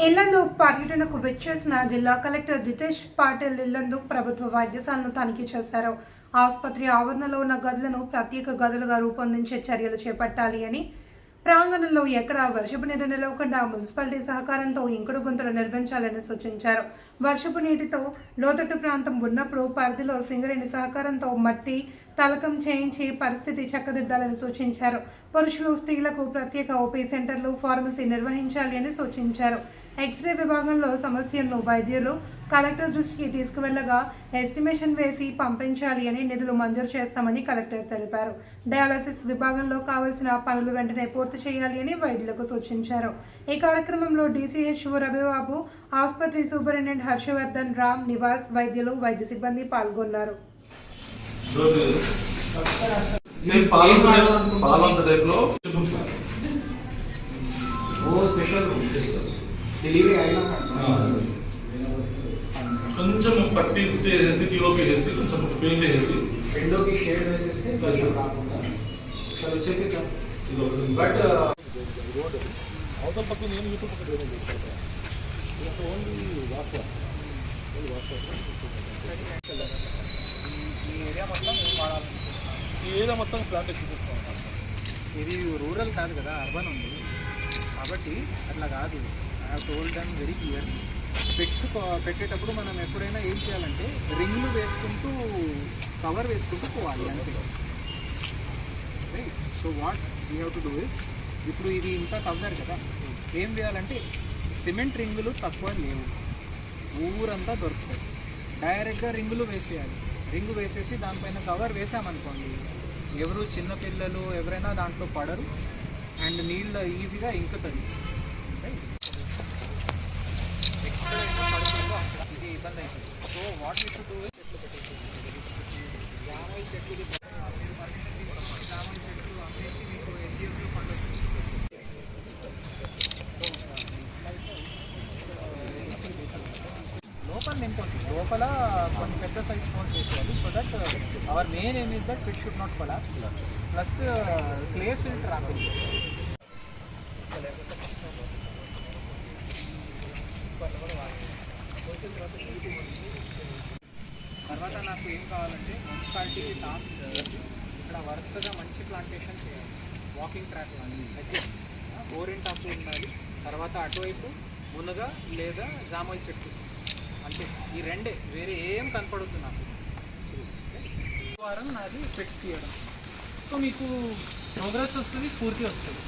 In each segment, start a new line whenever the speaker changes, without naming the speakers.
ఇల్లందు పర్యటనకు విచ్చేసిన జిల్లా కలెక్టర్ జితేష్ పాటిల్ ఇల్లందు ప్రభుత్వ వైద్యశాలను తనిఖీ చేశారు. ఆసుపత్రి ఆవరణలో ఉన్న గదులను ప్రత్యేక గదులుగా రూపొందించే చర్యలు చేపట్టాలి అని ప్రాంగణంలో ఎక్కడ వర్షపు నీరు నిలవకుండా మున్సిపాలిటీ సహకారంతో ఇంకుడు గుంతలు నిర్మించాలని సూచించారు. వర్షపు నీటితో లోతట్టు ప్రాంతం ఉన్నప్పుడు పరిధిలో సింగరేణి సహకారంతో మట్టి తలకం చేయించి పరిస్థితి చక్కదిద్దాలని సూచించారు. పురుషులు స్త్రీలకు ప్రత్యేక ఓపీ సెంటర్లు ఫార్మసీ నిర్వహించాలి అని సూచించారు. ఎక్స్రే విభాగంలో సమస్యలను వైద్యులు కలెక్టర్ దృష్టికి తీసుకువెళ్ళగా ఎస్టిమేషన్ వేసి పంపించాలి అని నిధులు మంజూరు చేస్తామని కలెక్టర్ తెలిపారు. డయాలసిస్ విభాగంలో కావలసిన పనులు వెంటనే పూర్తి చేయాలి అని వైద్యులకు సూచించారు. ఈ కార్యక్రమంలో డీసీహెచ్ఓ రవిబాబు ఆసుపత్రి సూపరింటెండెంట్ హర్షవర్ధన్ రామ్ నివాస్ వైద్యులు వైద్య సిబ్బంది పాల్గొన్నారు.
పాలంత టైప్లో
డెలివరీ అయినాక
కొంచెం పట్టి కొంచెం పెయింట్ వేసి
రెండోకి షేడ్ వేసేస్తే కొంచెం రాకుండా.
వచ్చేది
బట్ uh,
అవతల పక్కన నేను యూట్యూబ్ పక్కన ఓన్లీ వాట్సాప్ ఓన్లీ వాట్సాప్
ఈ ఏరియా మొత్తం వాడాలి.
ఈ ఏరియా మొత్తం ప్లాంట్
ఇది రూరల్ కాదు కదా అర్బన్ ఉంది. కాబట్టి అట్లా కాదు. Told and very clear pets పెట్టేటప్పుడు మనం ఎప్పుడైనా ఏం చేయాలంటే రింగ్లు వేసుకుంటూ కవర్ వేసుకుంటూ పోవాలి అంతే. Right so what we have to do is ఇప్పుడు ఇది ఇంత కవ్వారు కదా. ఏం చేయాలంటే సిమెంట్ రింగులు తక్కువ లేవు. ఊరంతా దొరుకుతాయి. డైరెక్ట్గా రింగులు వేసేయాలి. రింగు వేసేసి దానిపైన కవర్ వేసామనుకోండి ఎవరు చిన్నపిల్లలు ఎవరైనా దాంట్లో పడరు. అండ్ నీళ్ళు ఈజీగా ఇంకుతుంది రైట్ ఎక్కడైనా పడుతుందో అక్కడ ఇది ఇబ్బంది అవుతుంది. So what you should do చెట్లు పెట్టేసి జామాయి చెట్లు మీరు పర్మిషన్ తీసుకొని జామాయి చెట్లు అమ్మేసి మీకు ఎన్జిఎస్లో పండుగ లోపల నింపండి. లోపల కొన్ని పెద్ద సైజ్ స్టోన్స్ వేసేయాలి. So that our main aim is that fit should not collapse plus place will trouble తర్వాత నాకు ఏం కావాలంటే మున్సిపాలిటీకి టాస్క్ చేసి ఇక్కడ వరుసగా మంచి ప్లాంటేషన్ చేయాలి. వాకింగ్ ట్రాక్ కానీ హెచ్ఎస్ గోరింటాకు ఉండాలి. తర్వాత అటువైపు మునగ లేదా జామాయి చెట్టు. అంటే ఈ రెండే. వేరే ఏం కనపడుతుంది నాకు. వారం నాది ఫిట్స్ తీయడం సో మీకు ప్రోగ్రెస్ వస్తుంది స్ఫూర్తి వస్తుంది.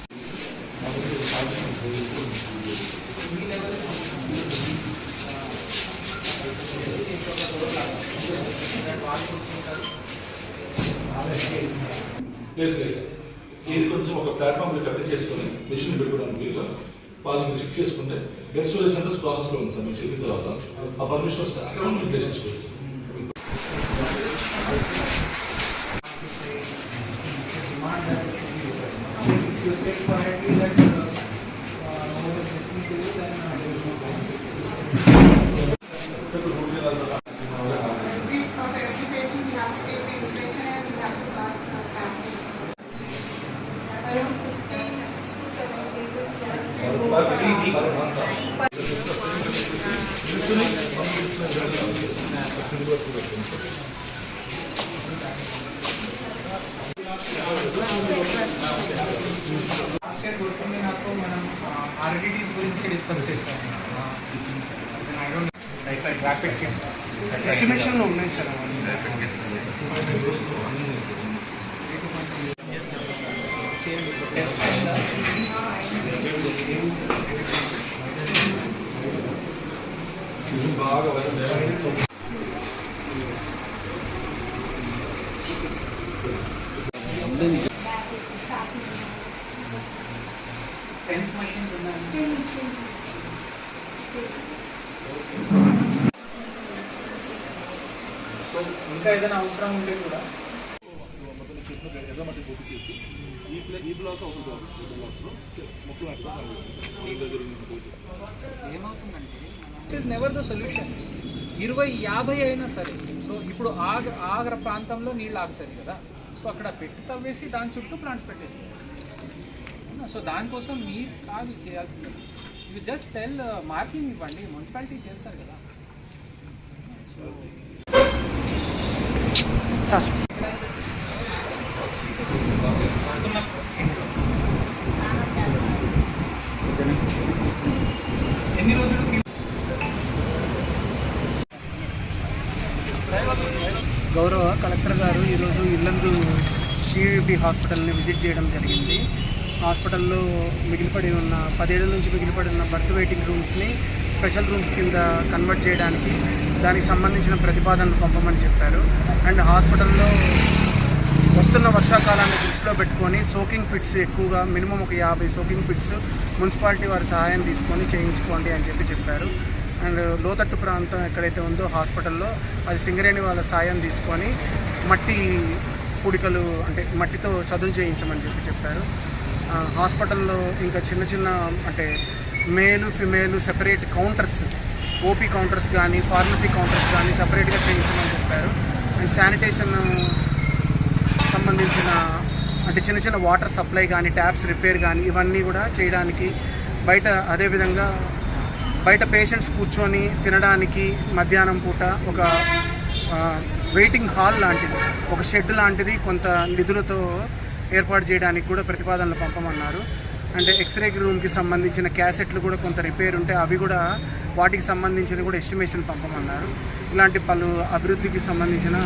ప్లేస్ లేదు ఇది కొంచెం ఒక ప్లాట్ఫామ్ కట్టి చేసుకొని మిషన్ పెట్టుకోవడానికి వీలుగా వాళ్ళని షిఫ్ట్ చేసుకుంటే బెడ్ సెంటర్స్ ప్రాసెస్లో ఉంది సార్ మీరు చెప్పిన తర్వాత ఆ పర్మిషన్ వస్తే అక్కడ మీరు ప్లేస్ చేసుకోవచ్చు.
మనం ఆర్డిటీస్ గురించి డిస్కస్ చేసాం ఎస్టిమేషన్లో ఉన్నాయి సార్
బాగా
టెన్స్ మషిన్స్ ఉన్నాయి సో ఇంకా ఏదైనా అవసరం ఉంటే కూడా.
ఎర్రమట్టి చేసి ఈ ప్లే ఈ బ్లాక్ ఒక బ్లాక్ ఈ బ్లాక్లో మొక్కలు
ఏమవుతుందంటే ఇట్ నెవర్ ద సొల్యూషన్ ఇరవై యాభై అయినా సరే సో ఇప్పుడు ఆగ ఆగ్ర ప్రాంతంలో నీళ్ళు ఆగుతుంది కదా సో అక్కడ పెట్టి తవ్వేసి దాని చుట్టూ ప్లాంట్స్ పెట్టేసి. సో దానికోసం మీరు కాదు చేయాల్సింది. జస్ట్ టెల్ మార్కింగ్ ఇవ్వండి. మున్సిపాలిటీ చేస్తారు కదా. So sir.
ఎన్ని రోజులు
గౌరవ కలెక్టర్ గారు ఈరోజు ఇల్లందు సివిపి హాస్పిటల్ని విజిట్ చేయడం జరిగింది. హాస్పిటల్లో మిగిలిపడి ఉన్న పదేళ్ళ నుంచి మిగిలిపడి ఉన్న బర్త్ వెయిటింగ్ రూమ్స్ని స్పెషల్ రూమ్స్ కింద కన్వర్ట్ చేయడానికి దానికి సంబంధించిన ప్రతిపాదనలు పంపమని చెప్పారు. అండ్ హాస్పిటల్లో వస్తున్న వర్షాకాలాన్ని దృష్టిలో పెట్టుకొని సోకింగ్ పిట్స్ ఎక్కువగా మినిమం ఒక యాభై సోకింగ్ పిట్స్ మున్సిపాలిటీ వారి సహాయం తీసుకొని చేయించుకోండి అని చెప్పి చెప్పారు. అండ్ లోతట్టు ప్రాంతం ఎక్కడైతే ఉందో హాస్పిటల్లో అది సింగరేణి వాళ్ళ సాయం తీసుకొని మట్టి పుడికలు అంటే మట్టితో చదును చేయించమని చెప్పి చెప్పారు. హాస్పిటల్లో ఇంకా చిన్న చిన్న అంటే male female separate counters OP counters కానీ ఫార్మసీ కౌంటర్స్ కానీ సపరేట్గా చేయించమని చెప్పారు. అండ్ శానిటేషన్ సంబంధించిన అంటే చిన్న చిన్న వాటర్ సప్లై కానీ ట్యాప్స్ రిపేర్ కానీ ఇవన్నీ కూడా చేయడానికి బయట అదేవిధంగా బయట పేషెంట్స్ కూర్చొని తినడానికి మధ్యాహ్నం పూట ఒక వెయిటింగ్ హాల్ లాంటిది ఒక షెడ్ లాంటిది కొంత నిధులతో ఏర్పాటు చేయడానికి కూడా ప్రతిపాదనలు పంపమన్నారు. అంటే ఎక్స్రే రూమ్కి సంబంధించిన క్యాసెట్లు కూడా కొంత రిపేర్ ఉంటే అవి కూడా వాటికి సంబంధించిన కూడా ఎస్టిమేషన్ పంపమన్నారు. ఇలాంటి పలు అభివృద్ధికి సంబంధించిన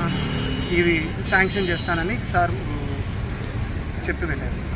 ఇవి శాంక్షన్ చేస్తానని సార్ చెప్పి వెళ్ళారు.